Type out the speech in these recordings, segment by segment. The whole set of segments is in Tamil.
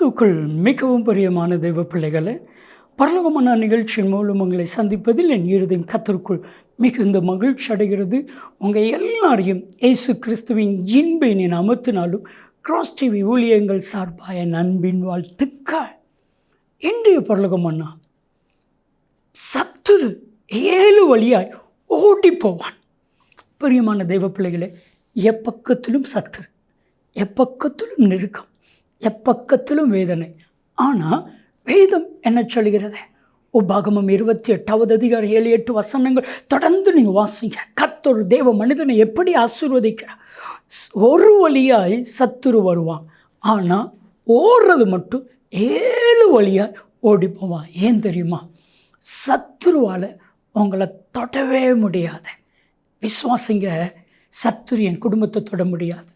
கிறிஸ்துக்குள் மிகவும் பிரியமான தெய்வ பிள்ளைகளை பரலோகமான நிகழ்ச்சியின் மூலம் உங்களை சந்திப்பதில் என் இருதயம் கத்தருக்குள் மிகுந்த மகிழ்ச்சி அடைகிறது. உங்கள் எல்லாரையும் இயேசு கிறிஸ்துவின் இன்பின் அமர்த்தினாலும் கிராஸ் டிவி ஊழியங்கள் சார்பாக என் அன்பின் வாழ்த்துக்கள். இன்றைய பரலோகமன்னா சத்துரு ஏழு வழியாய் ஓடி போவான் பிரியமான தெய்வ பிள்ளைகளை எப்பக்கத்திலும் சத்துரு எப்பக்கத்திலும் நெருக்கம். எப்பக்கத்திலும் வேதனை. ஆனால் வேதம் என்ன சொல்கிறது உபாகமம் இருபத்தி எட்டாவது அதிகாரம் ஏழு எட்டு வசனங்கள் தொடர்ந்து நீங்கள் வாசிங்க. கத்தொரு தேவ மனிதனை எப்படி ஆசீர்வதிக்கிறார்? ஒரு வழியாய் சத்துரு வருவான். ஆனால் ஓடுறது மட்டும் ஏழு வழியாய் ஓடி போவான். ஏன் தெரியுமா? சத்துருவால் உங்களை தொடவே முடியாது. விசுவாசிங்க சத்துரு என் குடும்பத்தை தொட முடியாது.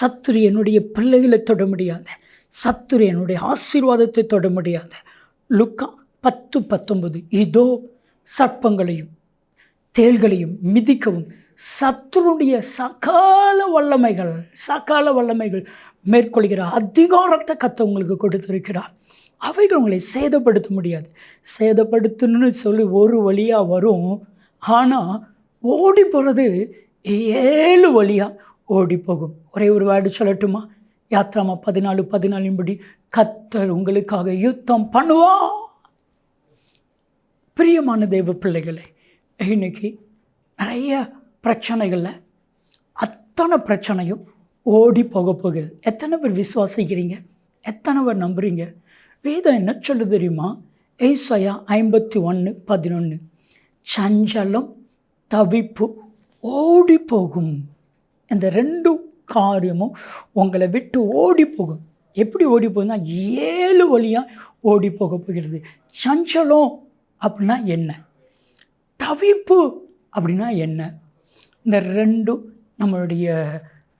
சத்துரு என்னுடைய பிள்ளைகளை தொட முடியாது. சத்துரு என்னுடைய ஆசீர்வாதத்தை தொட முடியாத லுக்கா பத்து பத்தொன்பது. இதோ சர்ப்பங்களையும் தேள்களையும் மிதிக்கவும். சத்துருடைய சகால வல்லமைகள் சகால வல்லமைகள் மேற்கொள்கிற அதிகாரத்தை கத்த உங்களுக்கு கொடுத்திருக்கிறார். அவைகள் உங்களை சேதப்படுத்த முடியாது. சேதப்படுத்தணும்னு சொல்லி ஒரு வழியாக வரும். ஆனால் ஓடி போகிறது ஏழு வழியாக ஓடி போகும் ஒரே ஒரு வேர்டு சொல்லட்டுமா? யாத்ராமா பதினாலு பதினாலின்படி கத்தர் உங்களுக்காக யுத்தம் பண்ணுவா பிரியமான தெய்வ பிள்ளைகளே இன்னைக்கு நிறைய பிரச்சனைகளில் அத்தனை பிரச்சனையும் ஓடி போக போகிறது. எத்தனை பேர் விசுவாசிக்கிறீங்க? எத்தனை பேர் நம்புகிறீங்க வேதம் என்ன சொல்லு தெரியுமா? ஏசையா ஐம்பத்தி ஒன்று பதினொன்று சஞ்சலம் தவிப்பு ஓடி போகும். இந்த ரெண்டு காரியமும் உங்களை விட்டு ஓடி போகும். எப்படி ஓடி போகுதுன்னா ஏழு வழியாக ஓடி போக போகிறது. சஞ்சலம் அப்படின்னா என்ன? தவிப்பு அப்படின்னா என்ன? இந்த ரெண்டும் நம்மளுடைய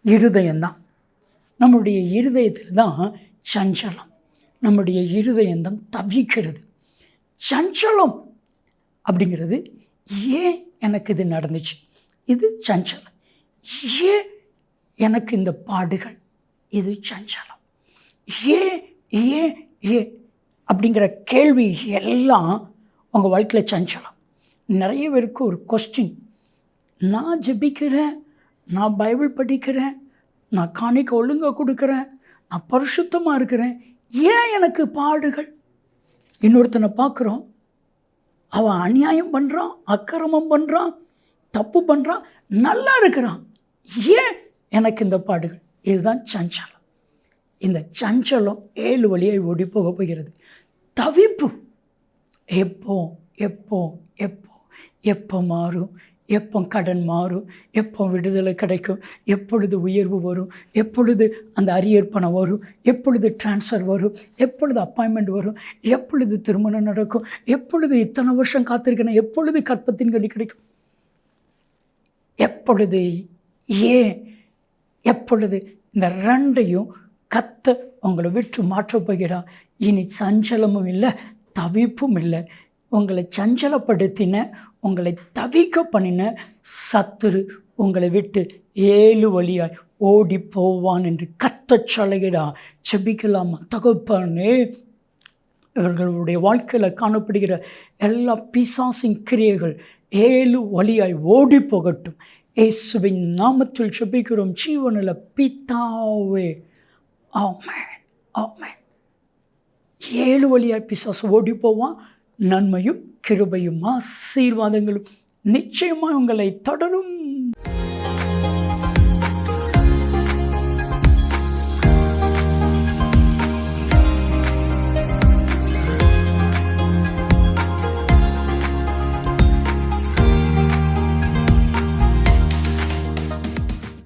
இருதயம்தான். நம்மளுடைய இருதயத்தில் தான் சஞ்சலம். நம்முடைய இருதயந்தம் தவிக்கிறது. சஞ்சலம் அப்படிங்கிறது ஏன் எனக்கு இது நடந்துச்சு? இது சஞ்சலம். ஏன் எனக்கு இந்த பாடுகள் இது சஞ்சலம்? ஏன் ஏன் ஏன் அப்படிங்கிற கேள்வி எல்லாம் உங்கள் வாழ்க்கையில் சஞ்சலம். நிறைய பேருக்கு ஒரு கொஸ்டின் நான் ஜெபிக்கிறேன் நான் பைபிள் படிக்கிறேன் நான் காணிக்க ஒழுங்காக கொடுக்குறேன் நான் பரிசுத்தமாக இருக்கிறேன். ஏன் எனக்கு பாடுகள்? இன்னொருத்தனை பார்க்குறோம். அவன் அநியாயம் பண்ணுறான் அக்கிரமம் பண்ணுறான் தப்பு பண்ணுறான் நல்லா இருக்கிறான். ஏன் எனக்கு இந்த பாடுகள். இதுதான் சஞ்சலம். இந்த சஞ்சலம் ஏழு வழியை ஓடி போக போகிறது. தவிப்பு. எப்போ எப்போ எப்போ? எப்போ மாறும்? எப்போ கடன் மாறும்? எப்போ விடுதலை கிடைக்கும்? எப்பொழுது உயர்வு வரும்? எப்பொழுது அந்த அரியர் பணம் வரும்? எப்பொழுது டிரான்ஸ்ஃபர் வரும்? எப்பொழுது அப்பாயின்மெண்ட் வரும்? எப்பொழுது திருமணம் நடக்கும்? எப்பொழுது இத்தனை வருஷம் காத்திருக்கணும்? எப்பொழுது கற்பத்தின் கடி கிடைக்கும்? எப்பொழுது ஏன் எப்பொழுது இந்த ரெண்டையும் கத்த உங்களை விட்டு மாற்றப் போகிறார். இனி சஞ்சலமும் இல்லை தவிப்பும் இல்லை. உங்களை சஞ்சலப்படுத்தின உங்களை தவிக்க பண்ணின சத்துரு உங்களை விட்டு ஏழு வழியாய் ஓடி போவான் என்று கத்தச் சொல்லுகிறா செபிக்கலாமா தகப்பானே இவர்களுடைய வாழ்க்கையில் காணப்படுகிற எல்லா பிசாசின் கிரியைகள் ஏழு வழியாய் ஓடி போகட்டும். இயேசுவின் நாமத்தில் செபிக்கிறோம் ஜீவனில் பித்தாவே ஆமேன். ஆமேன். ஏழு வழியாக பிசாசு ஓடி போவான் நன்மையும் கிருபையும் ஆசீர்வாதங்களும். நிச்சயமாக உங்களை தொடரும்.